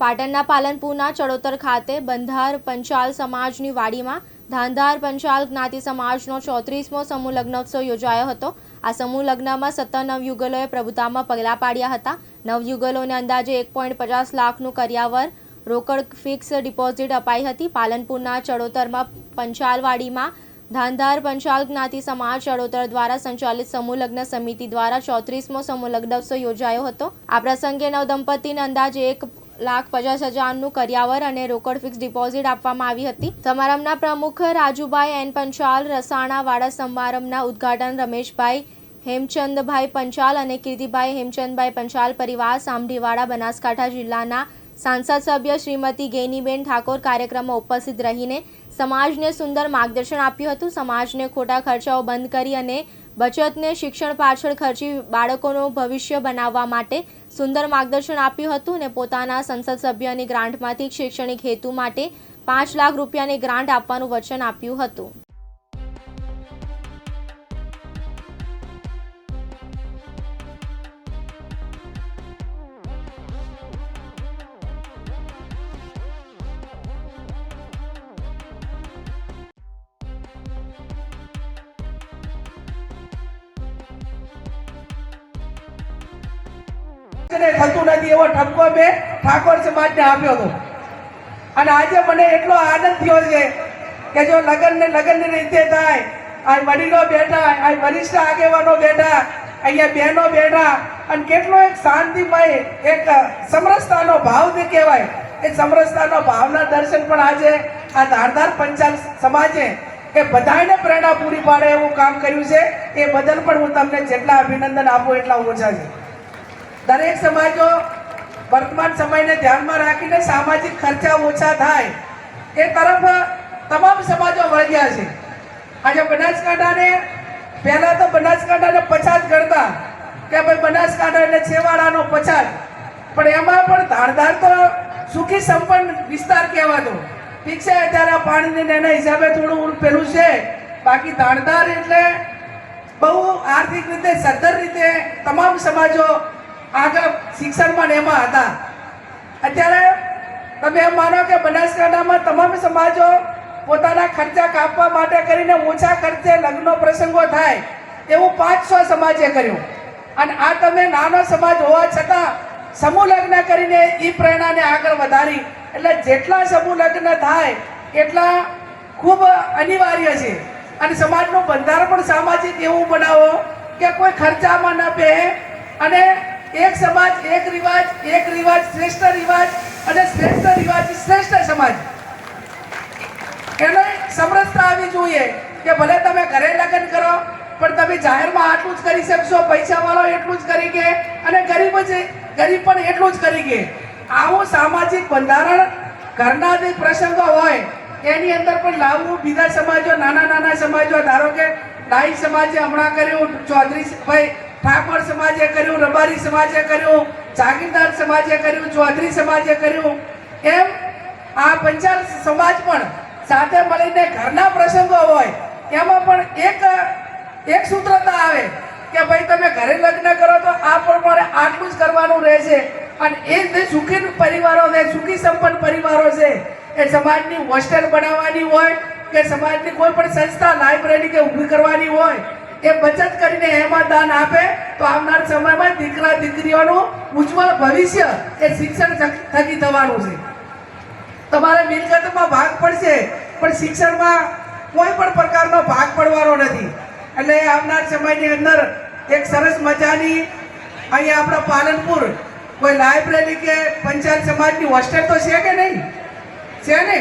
પાટણના પાલનપુરના ચડોતર ખાતે બંધાર પંચાલ સમાજની વાડીમાં ધાંધાર પંચાલ જ્ઞાતિ સમાજનો ચોત્રીસમો સમૂહ લગ્નોત્સવ યોજાયો હતો. આ સમૂહ લગ્નમાં સત્તર નવયુગલોએ પ્રભુતામાં પગલાં પાડ્યા હતા. નવયુગલોને અંદાજે એક પોઈન્ટ પચાસ લાખનું કર્યાવર રોકડ ફિક્સ ડિપોઝિટ અપાઈ હતી. પાલનપુરના ચડોતરમાં પંચાલવાડીમાં ધાંધાર પંચાલ જ્ઞાતિ સમાજ ચડોતર દ્વારા સંચાલિત સમૂહ લગ્ન સમિતિ દ્વારા ચોત્રીસમો સમૂહ લગ્નોત્સવ યોજાયો હતો. આ પ્રસંગે નવદંપતીને અંદાજે એક લાખ પચાસ હજારનું કરિયાવર અને રોકડ ફિક્સ ડિપોઝિટ આપવામાં આવી હતી. સમારંભના પ્રમુખ રાજુભાઈ એન પંચાલ, રસાણાવાડા સમારંભના ઉદ્ઘાટન રમેશભાઈ હેમચંદભાઈ પંચાલ અને કીર્તિભાઈ હેમચંદભાઈ પંચાલ પરિવાર સામઢીવાડા, બનાસકાંઠા જિલ્લાના સાંસદ સભ્ય શ્રીમતી ગેનીબેન ઠાકોર કાર્યક્રમમાં ઉપસ્થિત રહીને સમાજને સુંદર માર્ગદર્શન આપ્યું હતું. સમાજને ખોટા ખર્ચાઓ બંધ કરી અને બચતને શિક્ષણ પાછળ ખર્ચી બાળકોનું ભવિષ્ય બનાવવા માટે સુંદર માર્ગદર્શન આપ્યું હતું અને પોતાના સંસદ સભ્યની ગ્રાન્ટમાંથી શૈક્ષણિક હેતુ માટે પાંચ લાખ રૂપિયાની ગ્રાન્ટ આપવાનું વચન આપ્યું હતું. થતું નથી એવો ઠપકો મેં ઠાકોર સમાજને આપ્યો હતો. અને આજે મને એટલો આનંદ થયો છે કે જો લગ્ન ને લગ્ન રીતે થાય, આ વડીલો બેઠા, આ વરિષ્ઠ આગેવાનો બેઠા, અહીંયા બહેનો બેઠા, અને કેટલો એક શાંતિમય, એક સમરસતાનો ભાવ જે કહેવાય, એ સમરસતાનો ભાવના દર્શન પણ આજે આ ધારધાર પંચાલ સમાજે એ બધાને પ્રેરણા પૂરી પાડે એવું કામ કર્યું છે. એ બદલ પણ હું તમને જેટલા અભિનંદન આપું એટલા ઓછા છે. દરેક સમાજો વર્તમાન સમયને ધ્યાનમાં રાખીને સામાજિક ખર્ચા ઓછા થાય. એ તરફ તમામ સમાજો વળગ્યા છે. આજે બનાસકાંઠાને, પહેલાં તો બનાસકાંઠાને પછાત ગણતા કે ભાઈ બનાસકાંઠા એટલે છેવાડાનો પછાત. પણ એમાં પણ ધારધાર તો સુખી સંપન્ન વિસ્તાર કહેવાતો. ઠીક છે, અત્યારે પાણીની એના હિસાબે થોડું પેલું છે. બાકી ધારધાર એટલે બહુ આર્થિક રીતે, સદ્ધર રીતે તમામ સમાજો આગળ શિક્ષણમાં એમાં હતા. અત્યારે તમે એમ માનો કે બનાસકાંઠામાં તમામ સમાજો પોતાના ખર્ચા કાપવા માટે કરીને ઓછા ખર્ચે લગ્નો પ્રસંગો થાય એવું પાંચસો સમાજે કર્યું. અને આ તમે નાનો સમાજ હોવા છતાં સમૂહ લગ્ન કરીને એ પ્રેરણાને આગળ વધારી. એટલે જેટલા સમૂહ લગ્ન થાય એટલા ખૂબ અનિવાર્ય છે. અને સમાજનું બંધારણ પણ સામાજિક એવું બનાવો કે કોઈ ખર્ચામાં ન બે અને એક સમાજ, એક રિવાજ એક રિવાજ, શ્રેષ્ઠ રિવાજ અને શ્રેષ્ઠ રિવાજ, શ્રેષ્ઠ સમાજ. એને સમરસતા આવી જોઈએ કે ભલે તમે ઘરે લગ્ન કરો, પણ તમે જાહેરમાં આટલું જ કરી શકશો પૈસા વાળો એટલું જ કરી કે અને ગરીબ જ, ગરીબ પણ એટલું જ કરી કે. આવું સામાજિક બંધારણ ઘરના જે પ્રસંગો હોય, એની અંદર પણ લાવવું બીજા સમાજો નાના નાના સમાજો, ધારો કે ડાઈ સમાજે હમણાં કર્યું ચૌધરી ભાઈ ઠાકોર સમાજે કર્યું, રબારી સમાજે કર્યું, જાગીરદાર સમાજે કર્યું, ચૌધરી સમાજે કર્યું. એમ આ પંચાલ સમાજ પણ સાથે મળીને ઘરના પ્રસંગો હોય, એમાં પણ એક એક સૂત્રતા આવે કે ભાઈ તમે ઘરે લગ્ન કરો તો આ પ્રમાણે આટલું જ કરવાનું રહેશે. અને એ જે સુખી પરિવારો છે, સુખી સંપન્ન પરિવારો છે, એ સમાજની હોસ્ટેલ બનાવવાની હોય કે સમાજની કોઈ પણ સંસ્થા, લાઇબ્રેરી કે ઊભી કરવાની હોય એ બચત કરીને એમાં દાન આપે તો આવનાર સમયમાં દીકરા દીકરીઓનું ઉજ્જવળ ભવિષ્ય એ શિક્ષણ થકી થવાનું છે. તમારે મિલકતમાં ભાગ પડશે, પણ શિક્ષણમાં કોઈ પણ પ્રકારનો ભાગ પડવાનો નથી. એટલે આવનાર સમયની અંદર એક સરસ મજાની અહીંયા આપણા પાલનપુર કોઈ લાઇબ્રેરી કે પંચાયત સમાજની હોસ્ટેલ તો છે કે નહીં? છે ને?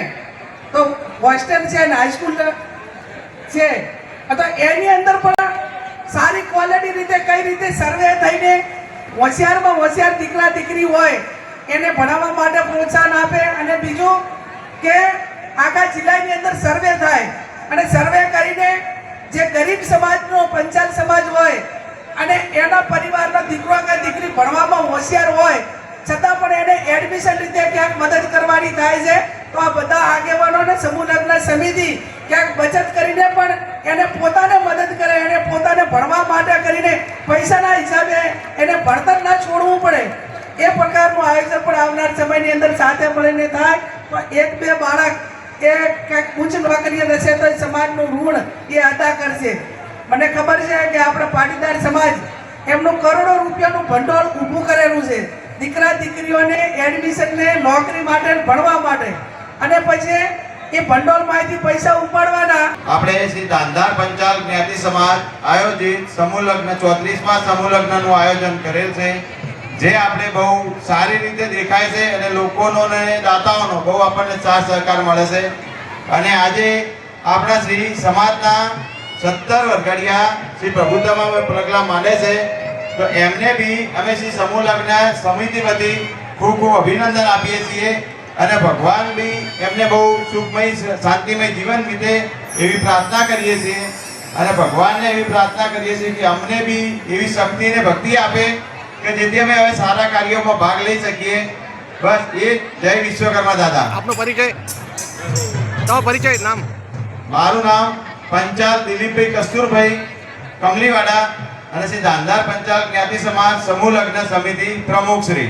તો હોસ્ટેલ છે ને હાઈસ્કૂલ છે? તો એની અંદર પણ ક્વોલિટી રીતે કઈ રીતે સર્વે થઈને હોશિયારમાં હોશિયાર દીકરા દીકરી હોય, એને ભણાવવા માટે પ્રોત્સાહન આપે અને બીજું કે આખા જિલ્લાની અંદર સર્વે થાય અને સર્વે કરીને જે ગરીબ સમાજનો પંચાલ સમાજ હોય અને એના પરિવારનો દીકરો કે દીકરી ભણવામાં હોશિયાર હોય, છતાં પણ એને એડમિશન રીતે ક્યાંક મદદ કરવાની થાય છે, તો આ બધા આગેવાનોને સમૂહ લગ્ન સમિતિ ક્યાંક બચત કરીને પણ એને પોતાને મદદ કરે, એને પોતાને ભણવા માટે કરીને પૈસાના હિસાબે એને ભણતર ના છોડવું પડે. એ પ્રકારનું આયોજન પણ આવનાર સમયની અંદર સાથે મળીને થાય. પણ એક બે બાળક એ કંઈક ઉચ્ચ નોકરીએ રહેશે તો સમાજનું ઋણ એ અદા કરશે. મને ખબર છે કે આપણે પાટીદાર સમાજ એમનું કરોડો રૂપિયાનું ભંડોળ ઊભું કરેલું છે. દીકરા દીકરીઓને એડમિશનને નોકરી માટે ભણવા માટે. અને પછી એ ભંડોળમાંથી પૈસા ઉપાડવાના. આપણે શ્રી દાંધાર પંચાલ જ્ઞાતિ સમાજ આયોજિત સમૂહ લગ્ન ચોત્રીસમાં સમૂહ લગ્નનું આયોજન કરેલ છે. જે આપણે બહુ સારી રીતે દેખાય છે અને લોકોનો અને દાતાઓનો બહુ આપણને સાથ સહકાર મળે છે. અને આજે આપણા શ્રી સમાજના સત્તર વરઘડિયા શ્રી પ્રભુત્વમાં પગલા માને છે. તો એમને બી અમે શ્રી સમૂહ લગ્ન સમિતિ વતી ખૂબ ખૂબ અભિનંદન આપીએ છીએ. અને ભગવાન બી એમને બહુ સુખમય શાંતિમય જીવન વીતે એવી પ્રાર્થના કરીએ છીએ. અને ભગવાનને એવી પ્રાર્થના કરીએ છીએ કે અમને બી એવી શક્તિ અને ભક્તિ આપે કે જેથી અમે હવે સારા કાર્યોમાં ભાગ લઈ શકીએ. બસ એ જય વિશ્વકર્મા દાદા. આપનો પરિચય? તમારો પરિચય નામ? મારું નામ પંચાલ દિલીપભાઈ કસ્તુરભાઈ કમલીવાડા અને શ્રી દાંધાર પંચાલ જ્ઞાતિ સમાજ સમૂહ લગ્ન સમિતિ પ્રમુખ શ્રી.